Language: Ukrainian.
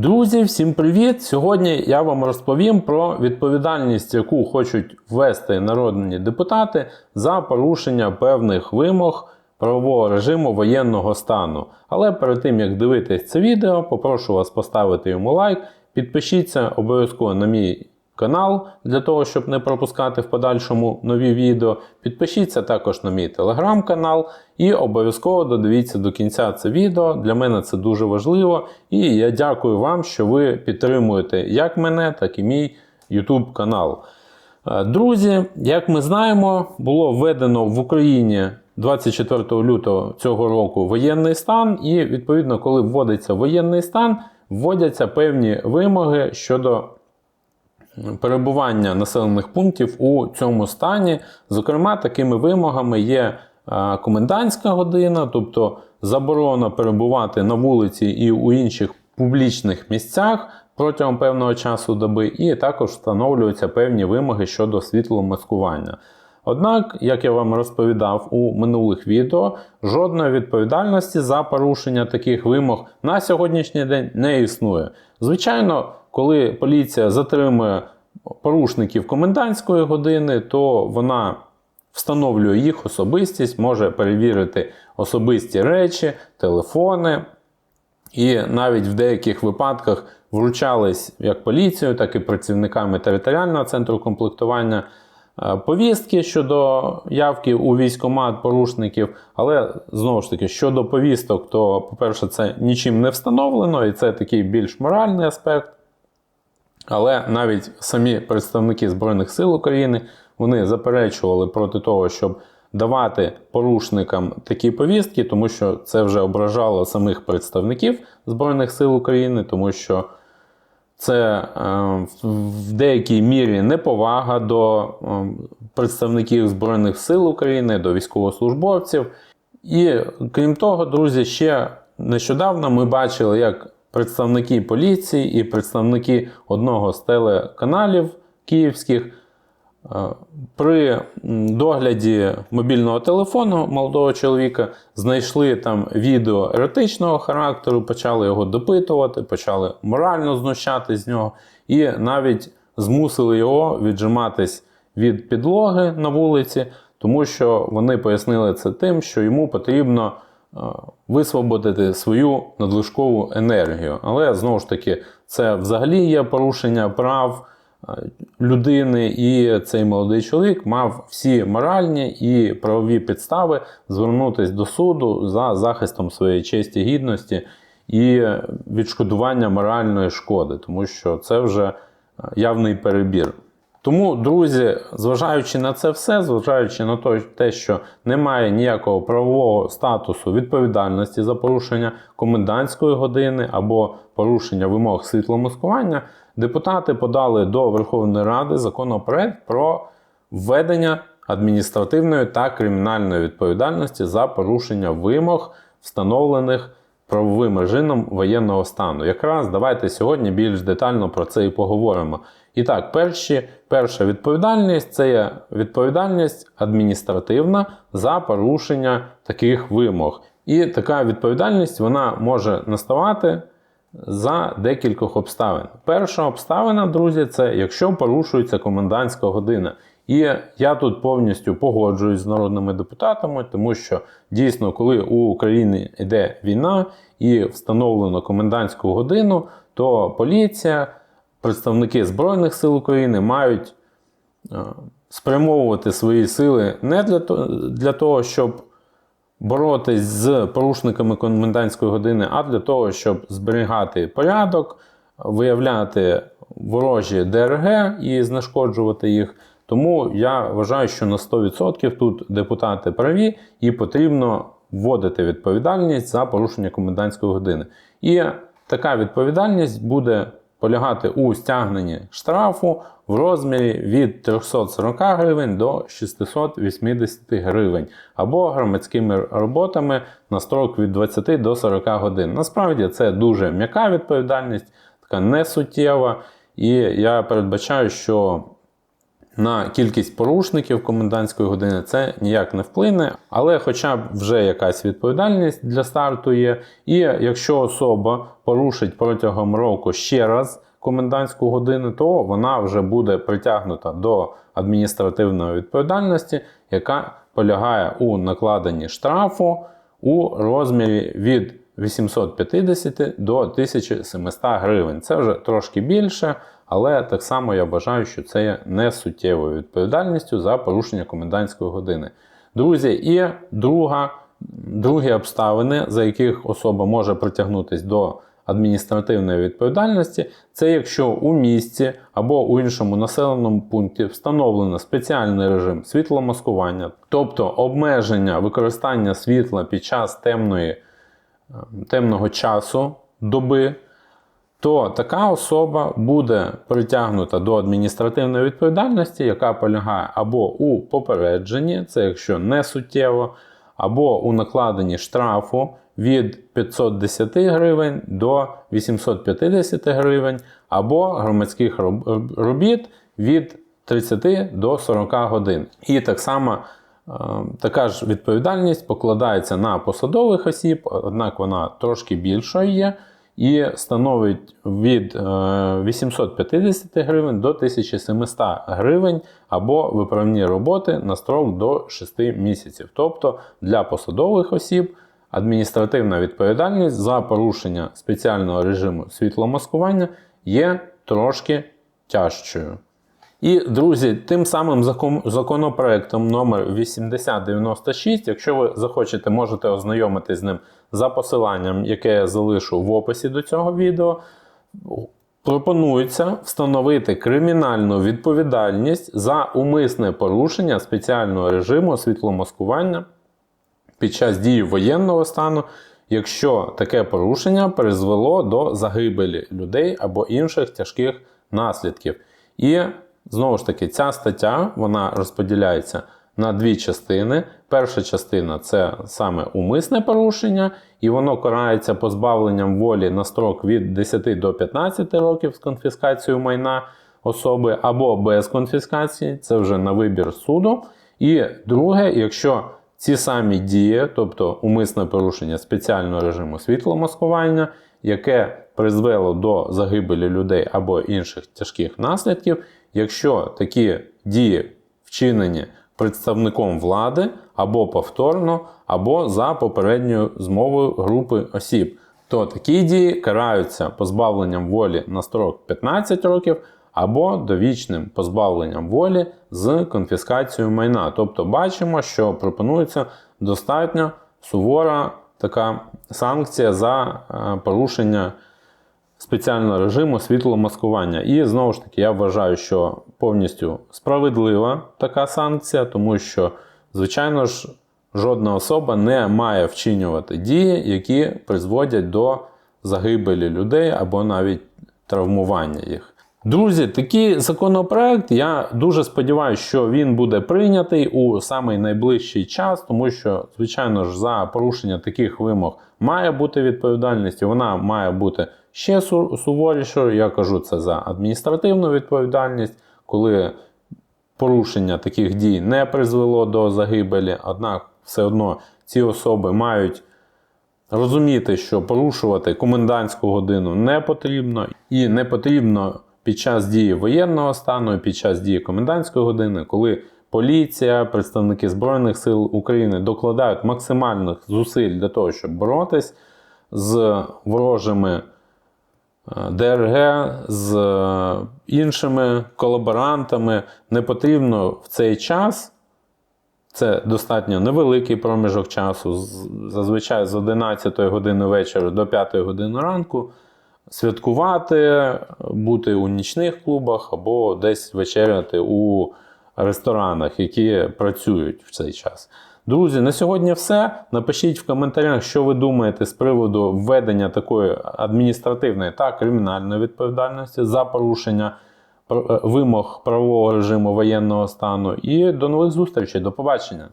Друзі, всім привіт! Сьогодні я вам розповім про відповідальність, яку хочуть ввести народні депутати за порушення певних вимог правового режиму воєнного стану. Але перед тим як дивитись це відео, попрошу вас поставити йому лайк, підпишіться обов'язково на мій канал для того, щоб не пропускати в подальшому нові відео. Підпишіться також на мій телеграм-канал і обов'язково додивіться до кінця це відео. Для мене це дуже важливо. І я дякую вам, що ви підтримуєте як мене, так і мій YouTube канал. Е, Друзі, як ми знаємо, було введено в Україні 24 лютого цього року воєнний стан, і відповідно, коли вводиться воєнний стан, вводяться певні вимоги щодо перебування населених пунктів у цьому стані. Зокрема, такими вимогами є е, комендантська година, тобто заборона перебувати на вулиці і у інших публічних місцях протягом певного часу доби, і також встановлюються певні вимоги щодо світломаскування. Однак, як я вам розповідав у минулих відео, жодної відповідальності за порушення таких вимог на сьогоднішній день не існує. Звичайно, коли поліція затримує порушників комендантської години, то вона встановлює їх особистість, може перевірити особисті речі, телефони. І навіть в деяких випадках вручались як поліцією, так і працівниками територіального центру комплектування повістки щодо явки у військомат порушників. Але знову ж таки, щодо повісток, то, по-перше, це нічим не встановлено, і це такий більш моральний аспект. Але навіть самі представники Збройних сил України вони заперечували проти того, щоб давати порушникам такі повістки, тому що це вже ображало самих представників Збройних сил України, тому що це е, в деякій мірі неповага до е, представників Збройних сил України, до військовослужбовців. І крім того, друзі, ще нещодавно ми бачили, як представники поліції і представники одного з телеканалів київських при догляді мобільного телефону молодого чоловіка знайшли там відео еротичного характеру, почали його допитувати, почали морально знущати з нього, і навіть змусили його віджиматись від підлоги на вулиці, тому що вони пояснили це тим, що йому потрібно е, висвободити свою надлишкову енергію. Але знову ж таки, це взагалі є порушення прав е, людини, і цей молодий чоловік мав всі моральні і правові підстави звернутися до суду за захистом своєї честі гідності і відшкодування моральної шкоди, тому що це вже е, явний перебір. Тому, друзі, зважаючи на це все, зважаючи на те, що немає ніякого правового статусу відповідальності за порушення комендантської години або порушення вимог світломаскування, депутати подали до Верховної Ради законопроект про введення адміністративної та кримінальної відповідальності за порушення вимог, встановлених правовим режимом воєнного стану. Якраз давайте сьогодні більш детально про це і поговоримо. І так, перші, перша відповідальність це є відповідальність адміністративна за порушення таких вимог. І така відповідальність вона може наставати за декількох обставин. Перша обставина, друзі, це якщо порушується комендантська година. І я тут повністю погоджуюсь з народними депутатами, тому що дійсно, коли у Україні йде війна і встановлено комендантську годину, то поліція представники Збройних сил України мають е, спрямовувати свої сили не для для того, щоб боротись з порушниками комендантської години, а для того, щоб зберігати порядок, виявляти ворожі ДРГ і знешкоджувати їх. Тому я вважаю, що на 100% тут депутати праві і потрібно вводити відповідальність за порушення комендантської години. І така відповідальність буде полягати у стягненні штрафу в розмірі від 340 гривень до 680 гривень або громадськими роботами на строк від 20 до 40 годин. Насправді це дуже м'яка відповідальність, така несуттєва. І я передбачаю, що на кількість порушників комендантської години це ніяк не вплине, але хоча б вже якась відповідальність для старту є. І якщо особа порушить протягом року ще раз комендантську годину, то вона вже буде притягнута до адміністративної відповідальності, яка полягає у накладенні штрафу у розмірі від 850 до 1700 гривень. Це вже трошки більше, але так само я вважаю, що це є не суттєвою відповідальністю за порушення комендантської години. Друзі, і друга, другі обставини, за яких особа може притягнутися до адміністративної відповідальності, це якщо у місті або у іншому населеному пункті встановлено спеціальний режим світломаскування, тобто обмеження використання світла під час темної, е, темного часу доби, то така особа буде притягнута до адміністративної відповідальності, яка полягає або у попередженні, це якщо не суттєво, або у накладенні штрафу від 510 гривень до 850 гривень, або громадських робіт від 30 до 40 годин. І так само е, така ж відповідальність покладається на посадових осіб, однак вона трошки більшою є і становить від е, 850 гривень до 1700 гривень або виправні роботи на строк до 6 місяців. Тобто для посадових осіб адміністративна відповідальність за порушення спеціального режиму світломаскування є трошки тяжчою. І, друзі, тим самим законопроектом номер 8096, якщо ви захочете, можете ознайомитись з ним за посиланням, яке я залишу в описі до цього відео. Пропонується встановити кримінальну відповідальність за умисне порушення спеціального режиму світломаскування під час дії воєнного стану, якщо таке порушення призвело до загибелі людей або інших тяжких наслідків. І знову ж таки, ця стаття вона розподіляється на дві частини. Перша частина це саме умисне порушення, і воно карається позбавленням волі на строк від 10 до 15 років з конфіскацією майна особи або без конфіскації, це вже на вибір суду. І друге, якщо ці самі дії, тобто умисне порушення спеціального режиму світломаскування, яке призвело до загибелі людей або інших тяжких наслідків, якщо такі дії вчинені представником влади або повторно, або за попередньою змовою групи осіб, то такі дії караються позбавленням волі на строк 15 років або довічним позбавленням волі з конфіскацією майна. Тобто бачимо, що пропонується достатньо сувора така санкція за е, порушення спеціального режиму світломаскування. І знову ж таки, я вважаю, що повністю справедлива така санкція, тому що, звичайно ж, жодна особа не має вчинювати дії, які призводять до загибелі людей або навіть травмування їх. Друзі, такий законопроект. Я дуже сподіваюся, що він буде прийнятий у самий найближчий час, тому що, звичайно ж, за порушення таких вимог має бути відповідальність, і вона має бути ще суворішою. Я кажу це за адміністративну відповідальність, коли порушення таких дій не призвело до загибелі, однак все одно ці особи мають розуміти, що порушувати комендантську годину не потрібно, і не потрібно під час дії воєнного стану, під час дії комендантської години, коли поліція, представники Збройних сил України докладають максимальних зусиль для того, щоб боротись з ворожими е, ДРГ, з е, іншими колаборантами, не потрібно в цей час. Це достатньо невеликий проміжок часу, зазвичай з 11 години вечора до 5 години ранку. Святкувати, бути у нічних клубах або десь вечеряти у ресторанах, які працюють в цей час. Друзі, на сьогодні все. Напишіть в коментарях, що ви думаєте з приводу введення такої адміністративної та кримінальної відповідальності за порушення е, вимог правового режиму воєнного стану. І до нових зустрічей. До побачення!